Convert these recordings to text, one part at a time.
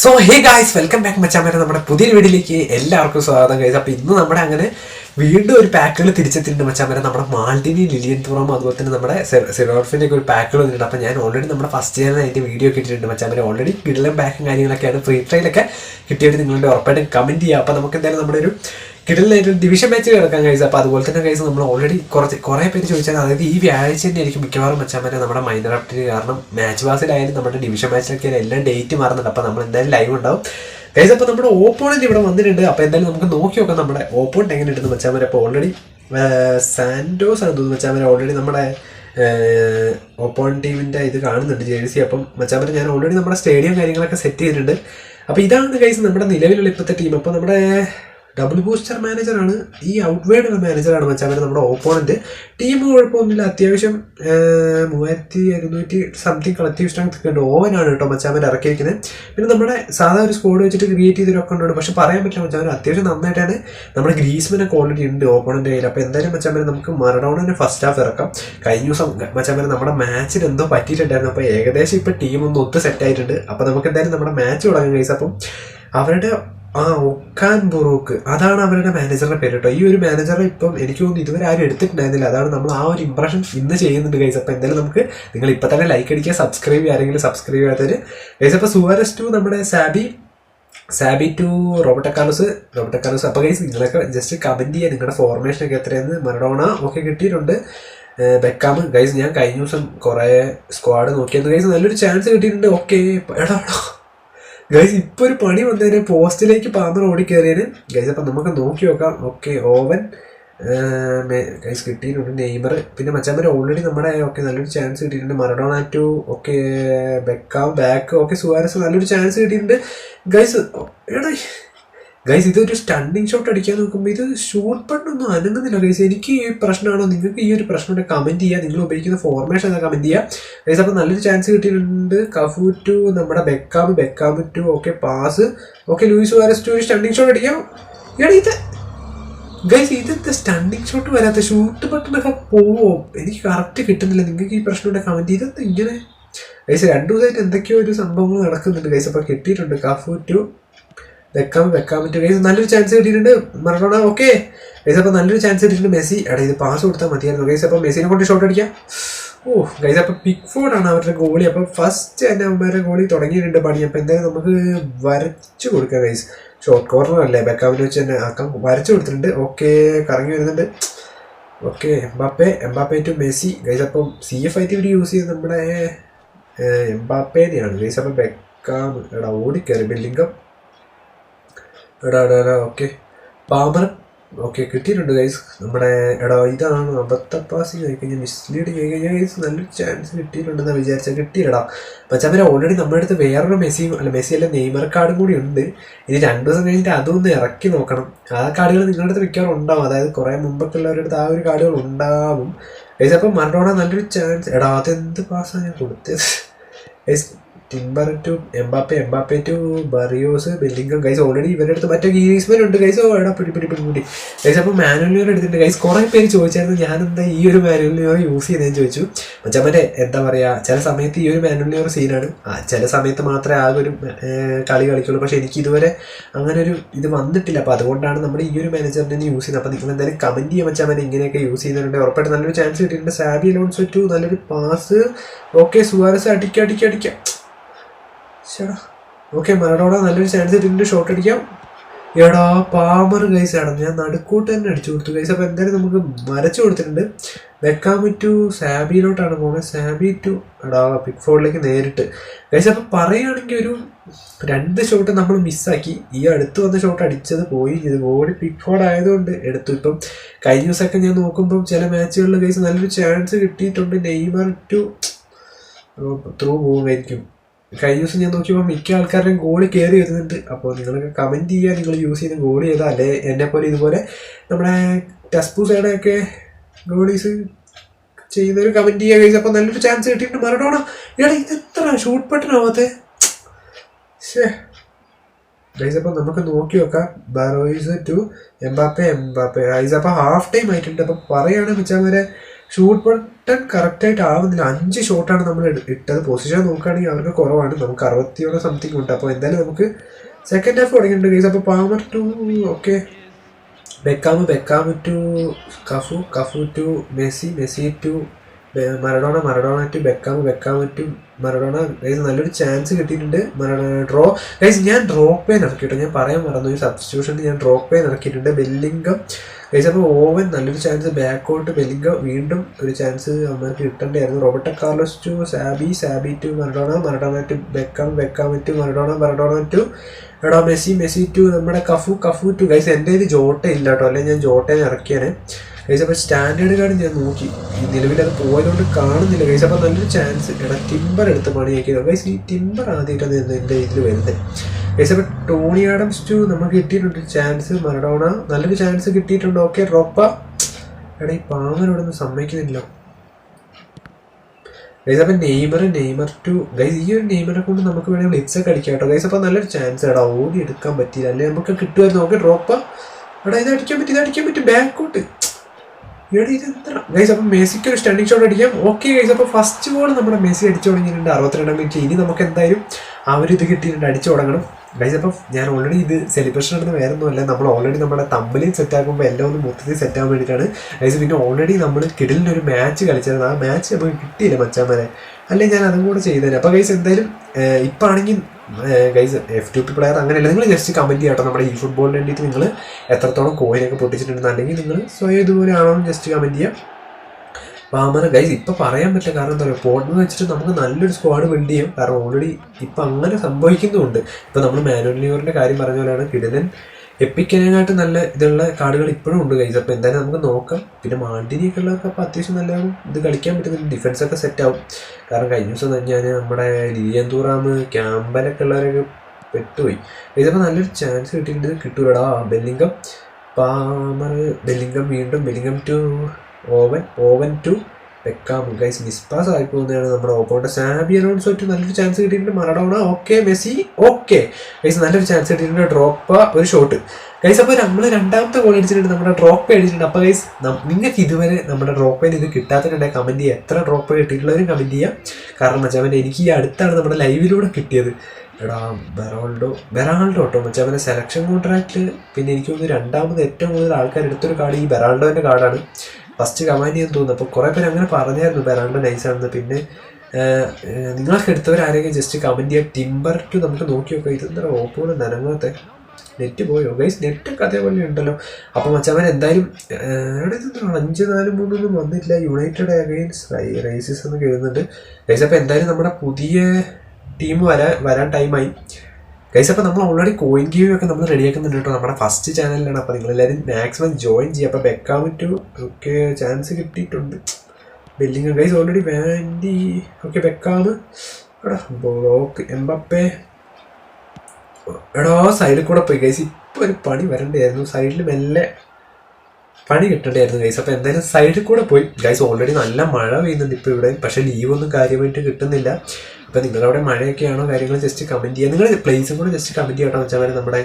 So hey guys welcome back മച്ചാൻ വരെ നമ്മുടെ പുതിയൊരു വീഡിയോയിലേക്ക് എല്ലാവർക്കും സ്വാഗതം കഴിച്ചു അപ്പോൾ ഇന്ന് നമ്മുടെ അങ്ങനെ വീണ്ടും ഒരു പാക്കുകൾ തിരിച്ചെത്തിയിട്ടുണ്ട് മച്ചാൻ വരെ നമ്മുടെ മാൾഡിനി ലിലിയൻ തുറം അതുപോലെ തന്നെ നമ്മുടെ സിറോർഫിന്റെ ഒക്കെ ഒരു പാക്കുകൾ വന്നിട്ടുണ്ട്. അപ്പോൾ ഞാൻ ഓൾറെഡി നമ്മുടെ ഫസ്റ്റ് ഇയറിന് അതിന്റെ വീഡിയോ കിട്ടിയിട്ടുണ്ട് മച്ചാമരെ ഓൾറെഡി കിടലും പാക്കും കാര്യങ്ങളൊക്കെയാണ് ഫ്രീ ട്രയലൊക്കെ കിട്ടിയിട്ട് നിങ്ങളുടെ ഉറപ്പായിട്ടും കമന്റ് ചെയ്യുക അപ്പോൾ നമുക്ക് എന്തായാലും നമ്മുടെ ഒരു കിടലിനായിട്ട് ഡിവിഷൻ മാച്ച് കിടക്കാൻ കഴിച്ചു അപ്പോൾ അതുപോലെ തന്നെ കഴിച്ച് നമ്മൾ ഓൾറെഡി കുറച്ച് കുറേ പേര് ചോദിച്ചാൽ അതായത് ഈ വ്യാഴാഴ്ച തന്നെ ആയിരിക്കും മിക്കവാറും മച്ചാൻ നമ്മുടെ മൈനർ അപ്ഡേറ്റ് കാരണം മാച്ച് ബാസിലായാലും നമ്മുടെ ഡിവിഷൻ മാച്ചിലൊക്കെ എല്ലാം ഡേറ്റ് മാറുന്നുണ്ട്. അപ്പോൾ നമ്മൾ എന്തായാലും ലൈവ് ഉണ്ടാവും. കഴിച്ച് അപ്പോൾ നമ്മുടെ ഓപ്പോണന്റ് ഇവിടെ വന്നിട്ടുണ്ട്. അപ്പോൾ എന്തായാലും നമുക്ക് നോക്കി നോക്കാം നമ്മുടെ ഓപ്പോൺ എങ്ങനെ ഉണ്ടെന്ന് മച്ചാൻ അപ്പോൾ ഓൾറെഡി സാൻഡോസ് ആണ് തോന്നുന്നു മച്ചാൻ ഓൾറെഡി നമ്മുടെ ഓപ്പോൺ ടീമിന്റെ ഇത് കാണുന്നുണ്ട് ജേഴ്സി അപ്പം മച്ചാൻ ഞാൻ ഓൾറെഡി നമ്മുടെ സ്റ്റേഡിയം കാര്യങ്ങളൊക്കെ സെറ്റ് ചെയ്തിട്ടുണ്ട്. അപ്പോൾ ഇതാണ് കൈസ് നമ്മുടെ നിലവിലുള്ള ഇപ്പോഴത്തെ ടീം അപ്പോൾ നമ്മുടെ ഡബിൾ ബൂസ്റ്റർ മാനേജറാണ് ഈ ഔട്ട്വേഡ് മാനേജറാണ് മച്ചാൻ. നമ്മുടെ ഓപ്പോണന്റ് ടീം കുഴപ്പമൊന്നുമില്ല. അത്യാവശ്യം മൂവായിരത്തി ഇരുന്നൂറ്റി സംതിങ് കളക്റ്റീവ് സ്ട്രെങ്ത് ഒക്കെ ഉണ്ട്. ഓവനാണ് കേട്ടോ മച്ചാമൻ ഇറക്കിയിരിക്കുന്നത് പിന്നെ നമ്മുടെ സാധാ ഒരു സ്കോഡ് വെച്ചിട്ട് ക്രിയേറ്റ് ചെയ്തൊക്കെ ഉണ്ട്. പക്ഷെ പറയാൻ പറ്റില്ല മച്ചാമൻ അത്യാവശ്യം നന്നായിട്ടാണ്. നമ്മുടെ ഗ്രീസ്മനൊക്കെ ഓൾറെഡി ഉണ്ട് ഓപ്പോണന്റ് കയ്യിൽ. അപ്പോൾ എന്തായാലും മച്ചാമൻ നമുക്ക് മറഡോണിനെ ഫസ്റ്റ് ഹാഫ് ഇറക്കാം. കഴിഞ്ഞ ദിവസം മച്ചാമൻ നമ്മുടെ മാച്ചിൽ എന്തോ പറ്റിയിട്ടുണ്ടായിരുന്നു. അപ്പോൾ ഏകദേശം ഇപ്പോൾ ടീം ഒന്ന് ഒത്ത് സെറ്റ് ആയിട്ടുണ്ട്. അപ്പോൾ നമുക്ക് എന്തായാലും നമ്മുടെ മാച്ച് തുടങ്ങാൻ കഴിച്ചപ്പം അവരുടെ ആ ഒക്കാൻ ബുറൂക്ക്. അതാണ് അവരുടെ മാനേജറുടെ പേര് കേട്ടോ ഈ ഒരു മാനേജറെ ഇപ്പം എനിക്ക് തോന്നുന്നു ഇതുവരെ ആരും എടുത്തിട്ടുണ്ടായിരുന്നില്ല. അതാണ് നമ്മൾ ആ ഒരു ഇമ്പ്രഷൻ ഇന്ന് ചെയ്യുന്നുണ്ട് ഗൈസ് അപ്പോൾ എന്തായാലും നമുക്ക് നിങ്ങൾ ഇപ്പം തന്നെ ലൈക്ക് അടിക്കുക സബ്സ്ക്രൈബ് ചെയ്യുക ആരെങ്കിലും സബ്സ്ക്രൈബ് ചെയ്യാത്തത് ഗൈസ് അപ്പോൾ സുവാരസ് ടു നമ്മുടെ Xabi Xabi to Robert Carlos Robert Carlos അപ്പോൾ ഗൈസ് നിങ്ങളൊക്കെ ജസ്റ്റ് കമന്റ് ചെയ്യുക. നിങ്ങളുടെ ഫോർമേഷൻ ഒക്കെ എത്രയെന്ന് മറഡോണ ഒക്കെ കിട്ടിയിട്ടുണ്ട്. ബെക്കാം. ഗൈസ് ഞാൻ കഴിഞ്ഞ ദിവസം കുറേ സ്ക്വാഡ് നോക്കിയത് ഗൈസ് നല്ലൊരു ചാൻസ് കിട്ടിയിട്ടുണ്ട്. ഓക്കെ എടാ ഗൈസ് ഇപ്പൊ ഒരു പണി വന്നതിന് പോസ്റ്റിലേക്ക് പാമ്പർ ഓടി കയറിയതിന് ഗൈസ് അപ്പം നമുക്ക് നോക്കി നോക്കാം. Okay Owen. ഗൈസ് കിട്ടിയിട്ടുണ്ട് നെയ്മർ. പിന്നെ മച്ചാമ്പർ ഓൾറെഡി നമ്മുടെ ഓക്കെ നല്ലൊരു ചാൻസ് കിട്ടിയിട്ടുണ്ട്. Maradona to okay Beckham back okay Suarez നല്ലൊരു ചാൻസ് കിട്ടിയിട്ടുണ്ട്. ഗൈസ് എടാ ഗൈസ് ഇതൊരു സ്റ്റണ്ടിങ് ഷോട്ട് അടിക്കാൻ നോക്കുമ്പോൾ ഇത് ഷൂട്ട് ഒന്നും അനങ്ങുന്നില്ല ഗൈസ് എനിക്ക് ഈ പ്രശ്നമാണോ? നിങ്ങൾക്ക് ഈ ഒരു പ്രശ്നം കമന്റ് ചെയ്യുക നിങ്ങൾ ഉപയോഗിക്കുന്ന ഫോർമേഷൻ എന്താ കമന്റ് ചെയ്യുക ഗൈസ് അപ്പോൾ നല്ലൊരു ചാൻസ് കിട്ടിയിട്ടുണ്ട്. കഫു ടു നമ്മുടെ Beckham Beckham to okay pass. Okay Luis Suarez to stunning shot അടിക്കാം. ഇത് ഗൈസ് ഇതെന്താ സ്റ്റണ്ടിങ് ഷോട്ട് വരാത്ത ഷൂട്ട് ബട്ടണൊക്കെ പോവോ. എനിക്ക് കറക്റ്റ് കിട്ടുന്നില്ല. നിങ്ങൾക്ക് ഈ പ്രശ്നം ഉണ്ടെങ്കിൽ കമന്റ് ചെയ്തെന്താ ഇങ്ങനെ? ഗൈസ് രണ്ടു ദിവസമായിട്ട് എന്തൊക്കെയോ ഒരു സംഭവങ്ങൾ നടക്കുന്നുണ്ട് ഗൈസ് അപ്പോൾ കിട്ടിയിട്ടുണ്ട് കഫു ടു വെക്കാൻ വെക്കാൻ പറ്റും ഗൈസ് നല്ലൊരു ചാൻസ് കിട്ടിയിട്ടുണ്ട്. മറഡോണ ഓക്കെ ഗൈസ് അപ്പോൾ നല്ലൊരു ചാൻസ് കിട്ടിയിട്ടുണ്ട് മെസ്സി. എടാ ഇത് പാസ് കൊടുത്താൽ മതിയായിരുന്നു. ഗൈസ് അപ്പോൾ മെസ്സിനെ കൊണ്ട് ഷോട്ട് അടിക്കാം. ഓ ഗൈസ് അപ്പോൾ പിക് ഫോർഡാണ് അവരുടെ ഗോളി അപ്പോൾ ഫസ്റ്റ് തന്നെ അവന്മാരുടെ ഗോളി തുടങ്ങിയിട്ടുണ്ട് പണി. അപ്പോൾ എന്തായാലും നമുക്ക് വരച്ചു കൊടുക്കാം ഗൈസ് ഷോർട്ട് കോർണർ അല്ലേ? ബെക്കാമിന് വെച്ച് തന്നെ ആക്കാം. വരച്ചു കൊടുത്തിട്ടുണ്ട്. ഓക്കെ കറങ്ങി വരുന്നുണ്ട്. Okay Mbappe Mbappe to Messi. Guys അപ്പം C F I T use ചെയ്ത് നമ്മുടെ എംബാപ്പേനെയാണ് ഗൈസ് അപ്പം ബെക്കാം എടാ ഓടിക്കയറി. ബില്ലിംഗം എടാ എടാ എടാ ഓക്കെ. പാമറൻ ഓക്കെ കിട്ടിയിട്ടുണ്ട് ഗൈസ് നമ്മുടെ എടാ ഇതാണ് അബദ്ധ പാസിങ് ആയി കഴിഞ്ഞാൽ മിസ്ലീഡ് കഴിഞ്ഞാൽ ഗൈസ് നല്ലൊരു ചാൻസ് കിട്ടിയിട്ടുണ്ടെന്ന് വിചാരിച്ചാൽ കിട്ടിയില്ലടാ. അവർ ഓൾറെഡി നമ്മുടെ അടുത്ത് വേറൊരു മെസ്സിയും അല്ല മെസ്സി അല്ല നെയ്മർ കാർഡും കൂടി ഉണ്ട്. ഇനി രണ്ട് ദിവസം കഴിഞ്ഞിട്ട് അതൊന്ന് ഇറക്കി നോക്കണം. ആ കാർഡുകൾ നിങ്ങളുടെ അടുത്ത് മിക്കവാറും ഉണ്ടാവും. അതായത് കുറേ മുമ്പൊക്കെ ഉള്ളവരുടെ അടുത്ത് ആ ഒരു കാർഡുകൾ ഉണ്ടാവും. ഗൈസ് അപ്പം മറഡോണ നല്ലൊരു ചാൻസ് എടാ അതെന്ത് പാസ്സാണ് ഞാൻ കൊടുത്തത് Timber to Mbappe Mbappe to Barrios Bellingham guys already ഇവരുടെ അടുത്ത് മറ്റേ ഗീസ്മൻ ഉണ്ട് ഗൈസ് എടാ പിടി പിടി പിടി പിടി. ഗൈസ് അപ്പോൾ മാനുവലിയോർ എടുത്തിട്ടുണ്ട്. ഗൈസ് കുറേ പേര് ചോദിച്ചായിരുന്നു ഞാൻ എന്താ ഈ ഒരു മാനുവലിയോർ യൂസ് ചെയ്തതെന്ന് ചോദിച്ചു. മച്ചാ മറ്റേ എന്താ പറയുക ചില സമയത്ത് ഈ ഒരു മാനുവലിയോർ സീനാണ് ആ ചില സമയത്ത് മാത്രമേ ആ ഒരു കളി കളിക്കുള്ളൂ. പക്ഷേ എനിക്ക് ഇതുവരെ അങ്ങനെ ഒരു ഇത് വന്നിട്ടില്ല. അപ്പോൾ അതുകൊണ്ടാണ് നമ്മൾ ഈ ഒരു മാനേജറിനെ യൂസ് ചെയ്യുന്നത്. അപ്പോൾ നിങ്ങൾ എന്തായാലും കമന്റ് ചെയ്യാൻ വെച്ചാൽ മതി ഇങ്ങനെയൊക്കെ യൂസ് ചെയ്യുന്നുണ്ട്. ഉറപ്പായിട്ട് നല്ലൊരു ചാൻസ് കിട്ടിയിട്ടുണ്ട്. സാബി ലോൺസോ ടു നല്ലൊരു പാസ് ഓക്കെ സുവാരസ് അടിക്കുക അടിക്കുക അടിക്കുക ചേടാ. ഓക്കെ മറഡോണ നല്ലൊരു ചാൻസ് ഇട്ടിട്ട് ഷോട്ട് അടിക്കാം. എടാ പാമർ ഗൈസ് ആണ്. ഞാൻ നടുക്കൂട്ട് തന്നെ അടിച്ചു കൊടുത്തു. ഗൈസ് അപ്പോൾ എന്തായാലും നമുക്ക് വരച്ചു കൊടുത്തിട്ടുണ്ട്. വെക്കാൻ ടു സാബിയിലോട്ടാണ് പോകുന്നത് സാബി ടു എടാ പിക് ഫോർഡിലേക്ക് നേരിട്ട്. ഗൈസ് അപ്പോൾ പറയുകയാണെങ്കിൽ ഒരു രണ്ട് ഷോട്ട് നമ്മൾ മിസ്സാക്കി ഈ അടുത്ത് വന്ന ഷോട്ട് അടിച്ചത് പോയി. ഇത് ഓടി പിക് ഫോർഡ് ആയതുകൊണ്ട് എടുത്തു. ഇപ്പം കഴിഞ്ഞ ദിവസമൊക്കെ ഞാൻ നോക്കുമ്പം ചില മാച്ചുകളിൽ ഗൈസ് നല്ലൊരു ചാൻസ് കിട്ടിയിട്ടുണ്ട്. നെയ്മർ ടു ത്രൂ പോകുമായിരിക്കും കഴിഞ്ഞ ദിവസം ഞാൻ നോക്കിയപ്പോൾ മിക്ക ആൾക്കാരുടെയും ഗോളി കയറി വരുന്നുണ്ട്. അപ്പോൾ നിങ്ങളൊക്കെ കമന്റ് ചെയ്യുക. നിങ്ങൾ യൂസ് ചെയ്യുന്ന ഗോളി ചെയ്താൽ അല്ലേ എന്നെ പോലെ ഇതുപോലെ നമ്മുടെ ടസ്പൂസയുടെ സൈഡൊക്കെ ഗോളീസ് ചെയ്യുന്നൊരു കമന്റ് ചെയ്യുക കഴിച്ചു അപ്പോൾ നല്ലൊരു ചാൻസ് കിട്ടിയിട്ടുണ്ട്. മറഡോണ എടാ ഇത് എത്ര ഷൂട്ട് ബട്ടൺ ആവാത്തെ? ശേ അപ്പോൾ നമുക്ക് നോക്കി നോക്കാം. Barrios to Mbappe Mbappe guys half time ആയിട്ടുണ്ട്. അപ്പോൾ വെച്ചാൽ വരെ ഷൂട്ട് ബട്ടൺ കറക്റ്റായിട്ട് ആവുന്നില്ല അഞ്ച് ഷോട്ടാണ് നമ്മൾ ഇട്ടത്. പൊസിഷൻ നോക്കുകയാണെങ്കിൽ അവർക്ക് കുറവാണ്. നമുക്ക് അറുപത്തിയോടെ സംതിങ് ഉണ്ട്. അപ്പോൾ എന്തായാലും നമുക്ക് സെക്കൻഡ് ഹാഫ് തുടങ്ങിയിട്ടുണ്ട് കേസ് അപ്പോൾ Palmer to okay Beckham Beckham to Cafu Cafu to Messi Messi to Maradona Maradona to Beckham Beckham to Maradona guys നല്ലൊരു ചാൻസ് കിട്ടിയിട്ടുണ്ട്. മറഡോണ ഡ്രോ ഗൈസ് ഞാൻ ഡ്രോപ്പ് പേ ഇറക്കി ഞാൻ പറയാൻ മറന്നു ഈ സബ്സ്റ്റിറ്റ്യൂഷൻ ഞാൻ ഡ്രോപ്പ് പേ ഇറക്കിയിട്ടുണ്ട്. ബെല്ലിംഗം ഗൈസ് അപ്പോൾ ഓവൻ നല്ലൊരു ചാൻസ് ബാക്കോട്ട് ബെലിംഗ വീണ്ടും ഒരു ചാൻസ് അമ്മയ്ക്ക് കിട്ടേണ്ടായിരുന്നു. Roberto Carlos to Xabi Xabi to Maradona Maradona to Beckham Beckham to Maradona Maradona to എടാ മെസ്സി മെസ്സി ടു നമ്മുടെ കഫു കഫു ടു ഗൈസ് എന്റെ ഇത് ജോട്ട ഇല്ല കേട്ടോ അല്ലെങ്കിൽ ഞാൻ ജോട്ടേ ഇറക്കിയാണ്. ഗൈസ് അപ്പോൾ സ്റ്റാൻഡേർഡ് കാർഡ് ഞാൻ നോക്കി. നിലവിൽ അത് പോയതുകൊണ്ട് കാണുന്നില്ല. ഗൈസ് അപ്പോൾ നല്ലൊരു ചാൻസ് എടാ ടിമ്പർ എടുത്ത് പണിയാക്കിയത്. ഗൈസ് ഈ ടിമ്പർ ആദ്യമായിട്ടാണ് എന്റെ ഇതിൽ വരുന്നത്. അപ്പോൾ ടോണി ആഡംസ് ടു നമുക്ക് കിട്ടിയിട്ടുണ്ട് ചാൻസ് മറഡോണ നല്ലൊരു ചാൻസ് കിട്ടിയിട്ടുണ്ട്. ഓക്കെ റോപ്പ എടാ ഈ പാവനോട് ഒന്നും സമ്മതിക്കുന്നില്ല. ഗൈസ് അപ്പം നെയ്മർ നെയ്മർ ടു ഗൈസ് ഈ ഒരു നെയ്മറെ കൊണ്ട് നമുക്ക് വേണമെങ്കിൽ ബ്ലിറ്റ്സ് ഒക്കെ അടിക്കാം കേട്ടോ. ഗൈസ് അപ്പം നല്ലൊരു ചാൻസ് എടാ ഓടി എടുക്കാൻ പറ്റിയില്ല. അല്ലെങ്കിൽ നമുക്ക് കിട്ടുമായിരുന്നു. ഓക്കെ ഡ്രോപ്പ് എടാ ഇത് അടിക്കാൻ പറ്റും ഇത് അടിക്കാൻ പറ്റും. ബാക്കോട്ട് എടാ ഇത് എത്ര? ഗൈസ് അപ്പം മെസ്സിക്ക് ഒരു സ്റ്റണ്ടിങ് ഷോട്ട് അടിക്കാം. ഓക്കെ ഗൈസ് അപ്പോൾ ഫസ്റ്റ് ബോൾ നമ്മുടെ മെസ്സി അടിച്ചു തുടങ്ങിയിട്ടുണ്ട്. അറുപത്തിരണ്ടാം മിനിറ്റ് ഇനി നമുക്ക് എന്തായാലും ആ ഒരു ഇത് കിട്ടിയിട്ടുണ്ട് അടിച്ചു തുടങ്ങണം. ഗൈസ് അപ്പം ഞാൻ ഓൾറെഡി ഇത് സെലിബ്രേഷൻ നടന്ന വേറെ ഒന്നുമല്ല നമ്മൾ ഓൾറെഡി നമ്മുടെ തമ്മിൽ സെറ്റ് എല്ലാം ഒന്ന് മൊത്തത്തിൽ സെറ്റ് ആകാൻ വേണ്ടിയിട്ടാണ്. ഗൈസ് പിന്നെ ഓൾറെഡി നമ്മൾ കിടലിന്റെ ഒരു മാച്ച് കളിച്ചത് ആ മാച്ച് നമുക്ക് കിട്ടിയില്ല മച്ചാമാരെ. അല്ലെ ഞാൻ അതും കൂടെ ചെയ്തേനെ അപ്പോൾ ഗൈസ് എന്തായാലും ഇപ്പം ആണെങ്കിൽ guys F two P player അങ്ങനെയല്ല. നിങ്ങൾ ജസ്റ്റ് കമന്റ് ചെയ്യാട്ടോ. നമ്മുടെ ഈ ഫുട്ബോളിന് വേണ്ടിയിട്ട് നിങ്ങൾ എത്രത്തോളം കോയിനൊക്കെ പൊട്ടിച്ചിട്ടുണ്ടെന്ന്. അല്ലെങ്കിൽ നിങ്ങൾ സ്വയം ഇതുപോലെ ആണോ ജസ്റ്റ് കമന്റ് ചെയ്യാം. പാമർ ഗൈസ് ഇപ്പം പറയാൻ പറ്റില്ല കാരണം എന്താ പറയുക? പോട്ടെന്ന് വെച്ചിട്ട് നമുക്ക് നല്ലൊരു സ്ക്വാഡ് ബിൽഡ് ചെയ്യും. കാരണം ഓൾറെഡി ഇപ്പം അങ്ങനെ സംഭവിക്കുന്നുമുണ്ട് ഇപ്പം നമ്മൾ മാനുവൽ ലിവറിന്റെ കാര്യം പറഞ്ഞ പോലെയാണ് കിടിലൻ എപ്പിക്കനായിട്ട് നല്ല ഇതുള്ള കാർഡുകൾ ഇപ്പോഴും ഉണ്ട് കൈസ് അപ്പോൾ എന്തായാലും നമുക്ക് നോക്കാം. പിന്നെ മാണ്ടിനിയൊക്കെ ഉള്ളവർക്ക് അപ്പോൾ അത്യാവശ്യം നല്ല ഇത് കളിക്കാൻ പറ്റുന്ന ഡിഫൻസ് ഒക്കെ സെറ്റ് ആവും. കാരണം കഴിഞ്ഞ ദിവസം ഞാൻ നമ്മുടെ ലിയന്തൂറാം ക്യാമ്പലൊക്കെ ഉള്ളവരൊക്കെ പെട്ടുപോയി. ഇതിപ്പോൾ നല്ലൊരു ചാൻസ് കിട്ടിയിട്ടുണ്ട്. കിട്ടൂലടാ ബെല്ലിംഗം പാമർ ബെല്ലിംഗം വീണ്ടും Bellingham to Owen Owen to. വെക്കാം ഗൈസ് മിസ്പാസ് ആയി പോകുന്നതാണ് നമ്മുടെ ഓപ്പോണ്ട് സാബി അലോൺസോ ടു നല്ലൊരു ചാൻസ് കിട്ടിയിട്ടുണ്ട്. Maradona okay Messi okay guys നല്ലൊരു ചാൻസ് കിട്ടിയിട്ടുണ്ട്. ഡ്രോപ്പ ഒരു ഷോട്ട് ഗൈസ് അപ്പോൾ നമ്മൾ രണ്ടാമത്തെ ഗോൾ അടിച്ചിട്ടുണ്ട്. നമ്മുടെ ഡ്രോപ്പ് അടിച്ചിട്ടുണ്ട്. അപ്പോൾ ഗൈസ് നിങ്ങൾക്ക് ഇതുവരെ നമ്മുടെ ഡ്രോപ്പയിൽ ഇത് കിട്ടാത്തതിന്റെ കമന്റ് ചെയ്യുക എത്ര ഡ്രോപ്പ് കിട്ടിയിട്ടുള്ളവരും കമന്റ് ചെയ്യുക കാരണം മച്ചാവൻ എനിക്ക് ഈ അടുത്താണ് നമ്മുടെ ലൈവിലൂടെ കിട്ടിയത്. എടാ ബെറാൾഡോ ബെറാൾഡോ കേട്ടോ മച്ചാവന്റെ സെലക്ഷൻ കോൺട്രാക്റ്റ് പിന്നെ എനിക്ക് തോന്നുന്നു രണ്ടാമത് ഏറ്റവും കൂടുതൽ ആൾക്കാർ എടുത്തൊരു കാർഡ് ഈ ബെറാൾഡോന്റെ കാർഡാണ്. ഫസ്റ്റ് കമാൻഡ് ചെയ്യാൻ തോന്നുന്നു. അപ്പോൾ കുറേ പേര് അങ്ങനെ പറഞ്ഞായിരുന്നു ബെറാൾഡോ നൈസാണെന്ന് പിന്നെ നിങ്ങളൊക്കെ എടുത്തവരാരെങ്കിലും ജസ്റ്റ് കമന്റ് ചെയ്യാം. ടിമ്പർ ടു നമുക്ക് നോക്കി നോക്കാം. ഇതെന്താ ഓപ്പോടെ നനങ്ങാത്തെ നെറ്റ് പോയോ? ഗൈസ് നെറ്റൊക്കെ അതേപോലെ ഉണ്ടല്ലോ. അപ്പം മച്ചവൻ എന്തായാലും എവിടെ അഞ്ച് നാല് മൂന്നൊന്നും വന്നില്ല. യുണൈറ്റഡ് അഗെയിൻസ് റൈസസ് എന്ന് കേൾക്കുന്നുണ്ട് ഗൈസ് അപ്പോൾ എന്തായാലും നമ്മുടെ പുതിയ ടീം വരാൻ വരാൻ ടൈമായി ഗൈസ് അപ്പോൾ നമ്മൾ ഓൾറെഡി കോയിൻ ക്യൂ ഒക്കെ നമ്മൾ റെഡിയാക്കുന്നുണ്ട് കേട്ടോ. നമ്മുടെ ഫസ്റ്റ് ചാനലിലാണ് അപ്പോൾ നിങ്ങളെല്ലാവരും മാക്സിമം ജോയിൻ ചെയ്യുക. അപ്പോൾ ബെക്കാൻ ടു ഒക്കെ ചാൻസ് കിട്ടിയിട്ടുണ്ട്. ബില്ലിങ് ഗൈസ് ഓൾറെഡി വാൻഡി ഓക്കെ ബെക്കാമ് ബ്ലോക്ക് എംബപ്പേ. എടാ സൈഡിൽ കൂടെ പോയി. ഗൈസ് ഇപ്പോൾ ഒരു പണി വരണ്ടായിരുന്നു സൈഡിൽ മെല്ലെ പണി കിട്ടണ്ടായിരുന്നു ഗൈസ് അപ്പോൾ എന്തായാലും സൈഡിൽ കൂടെ പോയി. ഗൈസ് ഓൾറെഡി നല്ല മഴ പെയ്യുന്നുണ്ട് ഇപ്പോൾ ഇവിടെ. പക്ഷേ ലീവൊന്നും കാര്യമായിട്ട് കിട്ടുന്നില്ല. അപ്പോൾ നിങ്ങളവിടെ മഴയൊക്കെയാണോ കാര്യങ്ങൾ ജസ്റ്റ് കമന്റ് ചെയ്യുക നിങ്ങൾ പ്ലേസും കൂടെ ജസ്റ്റ് കമന്റ് ചെയ്യട്ടോ മച്ചാമാരെ നമ്മുടെ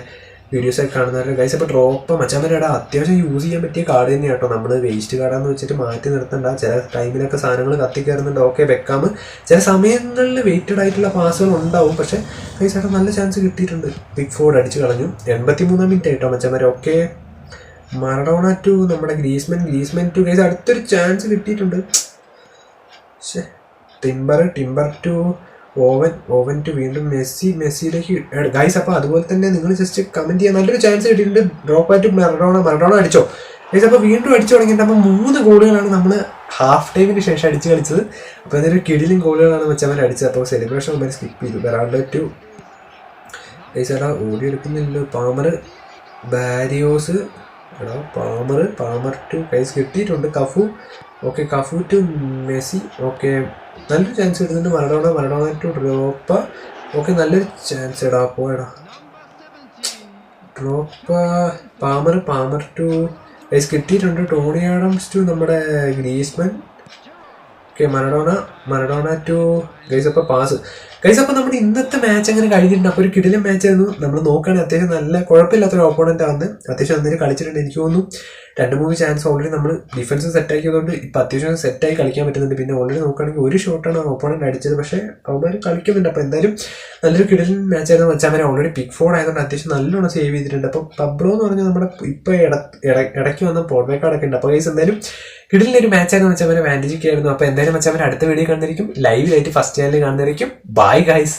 വീഡിയോസൊക്കെ കാണുന്നവരുടെ ഗൈസ് അപ്പോൾ ഡ്രോപ്പ് മച്ചാമരയുടെ അത്യാവശ്യം യൂസ് ചെയ്യാൻ പറ്റിയ കാർഡ് തന്നെ കേട്ടോ. നമ്മൾ വേസ്റ്റ് കാർഡാന്ന് വെച്ചിട്ട് മാറ്റി നിർത്തണ്ട. ചില ടൈമിലൊക്കെ സാധനങ്ങൾ കത്തിക്കയറുന്നുണ്ട് ഓക്കെ വെക്കാം. ചില സമയങ്ങളിൽ വെയിറ്റഡ് ആയിട്ടുള്ള പാസുകൾ ഉണ്ടാവും. പക്ഷേ ഗൈസ് ഏട്ടാ നല്ല ചാൻസ് കിട്ടിയിട്ടുണ്ട്. ബിഗ് ഫോർഡ് അടിച്ച് കളഞ്ഞു. എൺപത്തി മൂന്നാം മിനിറ്റ് ആയിട്ടോ മച്ചാമാരെ. ഓക്കെ മറഡോണ ടു നമ്മുടെ ഗ്രീസ്മെൻ ഗ്രീസ്മെൻ ടു ഗൈസ് അടുത്തൊരു ചാൻസ് കിട്ടിയിട്ടുണ്ട്. Timber Timber to Owen Owen to വീണ്ടും മെസ്സി മെസ്സിയിലേക്ക് ഗൈസ് അപ്പോൾ അതുപോലെ തന്നെ നിങ്ങൾ ജസ്റ്റ് കമന്റ് ചെയ്യാൻ നല്ലൊരു ചാൻസ് കിട്ടിയിട്ടുണ്ട്. ഡ്രോപ്പ് ആയിട്ട് മറഡോണ മറഡോണ അടിച്ചോ. ഗൈസ് അപ്പോൾ വീണ്ടും അടിച്ചു തുടങ്ങിയിട്ട് അപ്പോൾ മൂന്ന് ഗോളുകളാണ് നമ്മൾ ഹാഫ് ടൈമിന് ശേഷം അടിച്ച് കളിച്ചത്. അപ്പോൾ ഒരു കിടിലും ഗോളുകളാണ് വെച്ചവൻ അടിച്ചത്. അപ്പോൾ സെലിബ്രേഷൻ അവർ സ്കിപ്പ് ചെയ്തു. വെറാണ്ട് ടു ഗൈസ് എടാ ഓടിയെടുക്കുന്നില്ല പാമർ ബാരിയോസ് എടാ പാമർ പാമർ ടു കൈസ് കിട്ടിയിട്ടുണ്ട്. Cafu okay Cafu to Messi okay നല്ലൊരു ചാൻസ് കിട്ടുന്നുണ്ട്. Maradona Maradona to Drogba. Okay നല്ലൊരു ചാൻസ് എടാ പോയടാ. Drogba Palmer Palmer to guys കിട്ടിയിട്ടുണ്ട്. ടോണി ആഡംസ് ടു നമ്മുടെ Griezmann. Okay Maradona Maradona to guys അപ്പോൾ pass guys അപ്പോൾ നമ്മുടെ ഇന്നത്തെ മാച്ച് അങ്ങനെ കഴിഞ്ഞിട്ടുണ്ട്? അപ്പോൾ ഒരു കിടിലൻ മാച്ച് ആയിരുന്നു. നമ്മൾ നോക്കുകയാണെങ്കിൽ അത്യാവശ്യം നല്ല കുഴപ്പമില്ലാത്തൊരു ഓപ്പോണന്റ് ആണ്. അത്യാവശ്യം അന്നേരം കളിച്ചിട്ടുണ്ട് എനിക്ക് തോന്നുന്നു. രണ്ട് മൂന്ന് ചാൻസ് ഓൾറെഡി നമ്മൾ ഡിഫൻസ് സെറ്റ് ആക്കിയതുകൊണ്ട് ഇപ്പം അത്യാവശ്യം സെറ്റായി കളിക്കാൻ പറ്റുന്നുണ്ട്. പിന്നെ ഓൾറെഡി നോക്കുകയാണെങ്കിൽ ഒരു ഷോട്ടാണ് ഓപ്പോണന്റ് അടിച്ചത്. പക്ഷേ അവന്മാർ കളിക്കുന്നുണ്ട്. അപ്പോൾ എന്തായാലും നല്ലൊരു കിടിലൻ മാച്ച് ആയിരുന്നു. വെച്ചാൽ ഓൾറെഡി പിക് ഫോർ ആയതുകൊണ്ട് അത്യാവശ്യം നല്ലോണം സേവ് ചെയ്തിട്ടുണ്ട്. അപ്പോൾ പബ്രോ എന്ന് പറഞ്ഞാൽ നമ്മുടെ ഇപ്പോൾ ഇടയ്ക്ക് വന്ന പോർബേക്കാടൊക്കെ ഉണ്ട്. അപ്പോൾ ഗൈസ് എന്തായാലും കിടിലൊരു ഒരു മാച്ചായിരുന്നു വെച്ചാൽ വാൻഡിജിക്ക് ആയിരുന്നു അപ്പോൾ എന്തായാലും വെച്ചാൽ അടുത്ത വീഡിയോ കാണുന്നതായിരിക്കും ലൈവിലായിട്ട് ഫസ്റ്റ് ചാനൽ കാണുന്നതായിരിക്കും. Bye guys